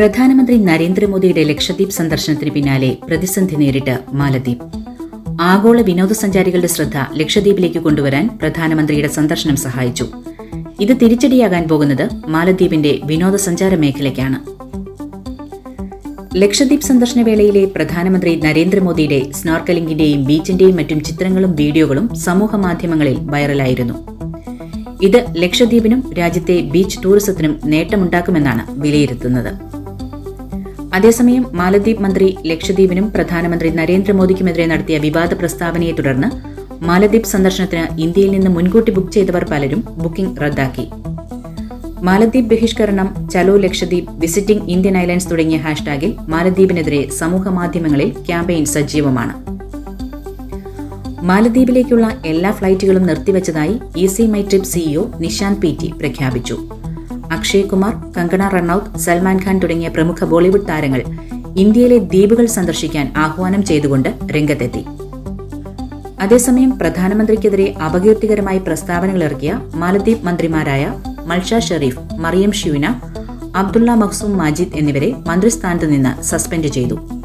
പ്രധാനമന്ത്രി നരേന്ദ്രമോദിയുടെ ലക്ഷദ്വീപ് സന്ദർശനത്തിന് പിന്നാലെ പ്രതിസന്ധി നേരിട്ട് മാലദ്വീപ്. ആഗോള വിനോദസഞ്ചാരികളുടെ ശ്രദ്ധ ലക്ഷദ്വീപിലേക്ക് കൊണ്ടുവരാൻ പ്രധാനമന്ത്രിയുടെ സന്ദർശനം സഹായിച്ചു. ഇത് തിരിച്ചടിയാകാൻ പോകുന്നത് മാലദ്വീപിന്റെ വിനോദസഞ്ചാര മേഖലയ്ക്കാണ്. ലക്ഷദ്വീപ് സന്ദർശന വേളയിലെ പ്രധാനമന്ത്രി നരേന്ദ്രമോദിയുടെ സ്നോർക്കലിംഗിന്റെയും ബീച്ചിന്റെയും മറ്റും ചിത്രങ്ങളും വീഡിയോകളും സമൂഹ മാധ്യമങ്ങളിൽ വൈറലായിരുന്നു. ഇത് ലക്ഷദ്വീപിനും രാജ്യത്തെ ബീച്ച് ടൂറിസത്തിനും നേട്ടമുണ്ടാക്കുമെന്നാണ് വിലയിരുത്തുന്നത്. അതേസമയം മാലദ്വീപ് മന്ത്രി ലക്ഷദ്വീപിനും പ്രധാനമന്ത്രി നരേന്ദ്രമോദിക്കുമെതിരെ നടത്തിയ വിവാദ പ്രസ്താവനയെ തുടർന്ന് മാലദ്വീപ് സന്ദർശനത്തിന് ഇന്ത്യയിൽ നിന്ന് മുൻകൂട്ടി ബുക്ക് ചെയ്തവർ പലരും ബുക്കിംഗ് റദ്ദാക്കി. മാലദ്വീപ് ബഹിഷ്കരണം chalo Lakshadweep visiting Indian islands തുടങ്ങിയ ഹാഷ്ടാഗിൽ മാലദ്വീപിനെതിരെ സമൂഹ മാധ്യമങ്ങളിൽ ക്യാമ്പയിൻ സജീവമാണ്. മാലദ്വീപിലേക്കുള്ള എല്ലാ ഫ്ലൈറ്റുകളും നിർത്തിവച്ചതായി ease my trip CEO Nishant Pitti പ്രഖ്യാപിച്ചു. അക്ഷയ് കുമാർ കങ്കണ റണ്ണൌത്ത് സൽമാൻ ഖാൻ തുടങ്ങിയ പ്രമുഖ ബോളിവുഡ് താരങ്ങൾ ഇന്ത്യയിലെ ദ്വീപുകൾ സന്ദർശിക്കാൻ ആഹ്വാനം ചെയ്തുകൊണ്ട് രംഗത്തെത്തി. അതേസമയം പ്രധാനമന്ത്രിക്കെതിരെ അപകീർത്തികരമായി പ്രസ്താവനകൾ ഇറക്കിയ മാലദ്വീപ് മന്ത്രിമാരായ മൽഷ ഷെറീഫ് മറിയം ഷ്യൂന അബ്ദുള്ള മഖ്സൂം മാജിദ് എന്നിവരെ മന്ത്രിസ്ഥാനത്ത് നിന്ന് സസ്പെൻഡ് ചെയ്തു.